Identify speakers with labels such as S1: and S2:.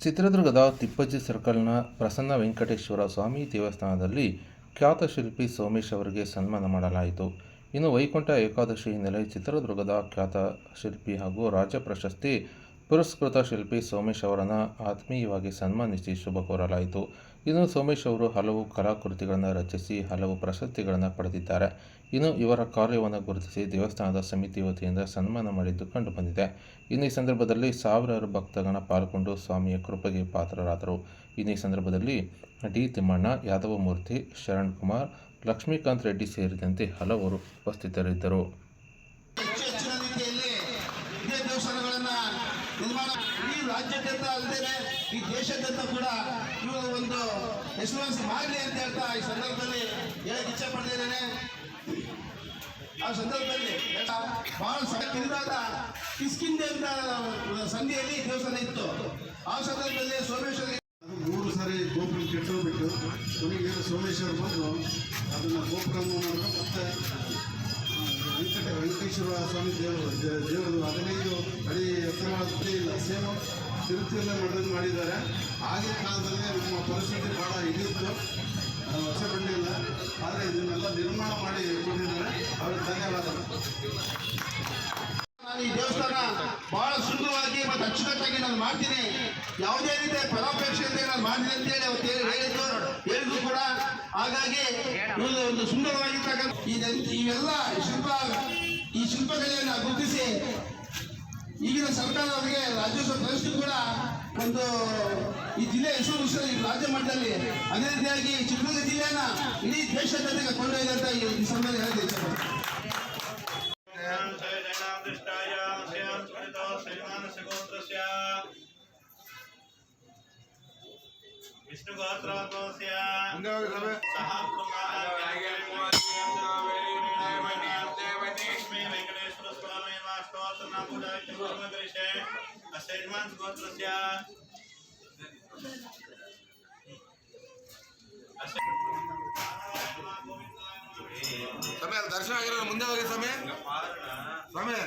S1: ಚಿತ್ರದುರ್ಗದ ತಿಪ್ಪಜ್ಜಿ ಸರ್ಕಲ್ನ ಪ್ರಸನ್ನ ವೆಂಕಟೇಶ್ವರ ಸ್ವಾಮಿ ದೇವಸ್ಥಾನದಲ್ಲಿ ಖ್ಯಾತ ಶಿಲ್ಪಿ ಸೋಮೇಶ್ ಅವರಿಗೆ ಸನ್ಮಾನ ಮಾಡಲಾಯಿತು. ಇನ್ನು ವೈಕುಂಠ ಏಕಾದಶಿ ಹಿನ್ನೆಲೆ ಚಿತ್ರದುರ್ಗದ ಖ್ಯಾತ ಶಿಲ್ಪಿ ಹಾಗೂ ರಾಜ್ಯ ಪ್ರಶಸ್ತಿ ಪುರಸ್ಕೃತ ಶಿಲ್ಪಿ ಸೋಮೇಶ್ ಅವರನ್ನು ಆತ್ಮೀಯವಾಗಿ ಸನ್ಮಾನಿಸಿ ಶುಭ ಕೋರಲಾಯಿತು. ಇನ್ನು ಸೋಮೇಶ್ ಅವರು ಹಲವು ಕಲಾಕೃತಿಗಳನ್ನು ರಚಿಸಿ, ಹಲವು ಪ್ರಶಸ್ತಿಗಳನ್ನು ಪಡೆದಿದ್ದಾರೆ. ಇನ್ನು ಇವರ ಕಾರ್ಯವನ್ನು ಗುರುತಿಸಿ ದೇವಸ್ಥಾನದ ಸಮಿತಿ ವತಿಯಿಂದ ಸನ್ಮಾನ ಮಾಡಿದ್ದು ಕಂಡುಬಂದಿದೆ. ಇನ್ನು ಈ ಸಂದರ್ಭದಲ್ಲಿ ಸಾವಿರಾರು ಭಕ್ತಗಣ ಪಾಲ್ಗೊಂಡು ಸ್ವಾಮಿಯ ಕೃಪೆಗೆ ಪಾತ್ರರಾದರು. ಇನ್ನು ಈ ಸಂದರ್ಭದಲ್ಲಿ ಡಿ ತಿಮ್ಮಣ್ಣ ಯಾದವ ಮೂರ್ತಿ ಶರಣ್ ಕುಮಾರ್, ಲಕ್ಷ್ಮೀಕಾಂತ್ ರೆಡ್ಡಿ ಸೇರಿದಂತೆ ಹಲವರು ಉಪಸ್ಥಿತರಿದ್ದರು.
S2: ನಿರ್ಮಾಣ ಇಡೀ ರಾಜ್ಯಾದ್ಯಂತ ಅಲ್ಲದೆ ಈ ದೇಶದಂತ ಕೂಡ ಇವರು ಒಂದು ಹೆಸರುವಾಸಿ ಮಾಡಲಿ ಅಂತ ಹೇಳ್ತಾ ಈ ಸಂದರ್ಭದಲ್ಲಿ ಹೇಳಕ್ಕೆ ಇಚ್ಛೆ ಪಡ್ತಿದ್ದೇನೆ ಆ ಸಂದರ್ಭದಲ್ಲಿ ಬಹಳ ಕಿರಿದಾದ ಕಿಸ್ಕಿಂದ ಸಂಧಿಯಲ್ಲಿ ಈ ದೇವಸ್ಥಾನ ಇತ್ತು. ಆ ಸಂದರ್ಭದಲ್ಲಿ ಸೋಮೇಶ್ವರ
S3: ಮೂರು ಸಾರಿ ಗೋಪುರ ಕೆಟ್ಟೋಗ್ಬಿಟ್ಟು ಕೊನೆಗೆ ಸೋಮೇಶ್ವರ ಬಂದು ಅದನ್ನು ಗೋಪುರ ಮತ್ತೆ ವೆಂಕಟ ವೆಂಕಟೇಶ್ವರ ಸ್ವಾಮಿ ದೇವರು ದೇವರು ಹದಿನೈದು ಅಡಿ ಎತ್ತರವಾದ ಇಲ್ಲ. ಸೇಮ್ ತಿರುಪತಿಯಲ್ಲೇ ಮಾಡೋದು ಮಾಡಿದ್ದಾರೆ. ಆಗಿನ ಕಾಲದಲ್ಲಿ ನಮ್ಮ ಪರಿಸ್ಥಿತಿ ಭಾಳ ಇಳಿತ್ತು ಅದು ಬಂದಿಲ್ಲ. ಆದರೆ ಇದನ್ನೆಲ್ಲ ನಿರ್ಮಾಣ ಮಾಡಿ ಕೊಟ್ಟಿದ್ದಾರೆ. ಅವ್ರಿಗೆ ಧನ್ಯವಾದ
S2: ನಾನು ಈ ದೇವಸ್ಥಾನ ಬಹಳ ಸುಂದರವಾಗಿ ಮತ್ತು ಅಚ್ಚುಕಟ್ಟಾಗಿ ನಾನು ಮಾಡ್ತೀನಿ. ಯಾವುದೇ ರೀತಿಯ ಫಲಾಪೇಕ್ಷೆಯಿಂದ ನಾನು ಮಾಡ್ತೀನಿ ಅಂತೇಳಿ ಅವತ್ತು ಹೇಳಿ ಹೇಳಿದ್ದು ಹೇಳಿದ್ರು ಕೂಡ. ಹಾಗಾಗಿ ಒಂದು ಒಂದು ಸುಂದರವಾಗಿರ್ತಕ್ಕಂಥ ಇವೆಲ್ಲ ಶಿಲ್ಪ ಈ ಶಿಲ್ಪಕಲೆಯನ್ನು ಗುರುತಿಸಿ ಈಗಿನ ಸರ್ಕಾರದವರಿಗೆ ರಾಜ್ಯೋತ್ಸವ ಪ್ರಶ್ನೆ ಕೂಡ ಒಂದು ಈ ಜಿಲ್ಲೆ ಹೆಸರು ಈ ರಾಜ್ಯ ಮಟ್ಟದಲ್ಲಿ ಅದೇ ರೀತಿಯಾಗಿ ಚಿತ್ರದುರ್ಗ ಜಿಲ್ಲೆಯನ್ನ ಇಡೀ ದೇಶಾದ್ಯಂತ ಅಂತ ಈ ಈ ವಿಷ್ಣುಗೋತ್ರೋಗೋಸ್ಯ ಸಹ ಲಕ್ಷ್ಮೀ
S4: ವೆಂಕಟೇಶ್ವರ ಸ್ವಾಮಿ ವಾಸ್ತೋತ್ರ ಪೂಜಾ ಕೃಷೆ ಸೇಜ್ಮಾನ್ ಗೋತ್ರಸ್ಯ
S5: ಸಮಯ ದರ್ಶನ ಆಗಿರೋ ಮುಂದೆ ಹೋಗಿ ಸಮಯ ಸಮಯ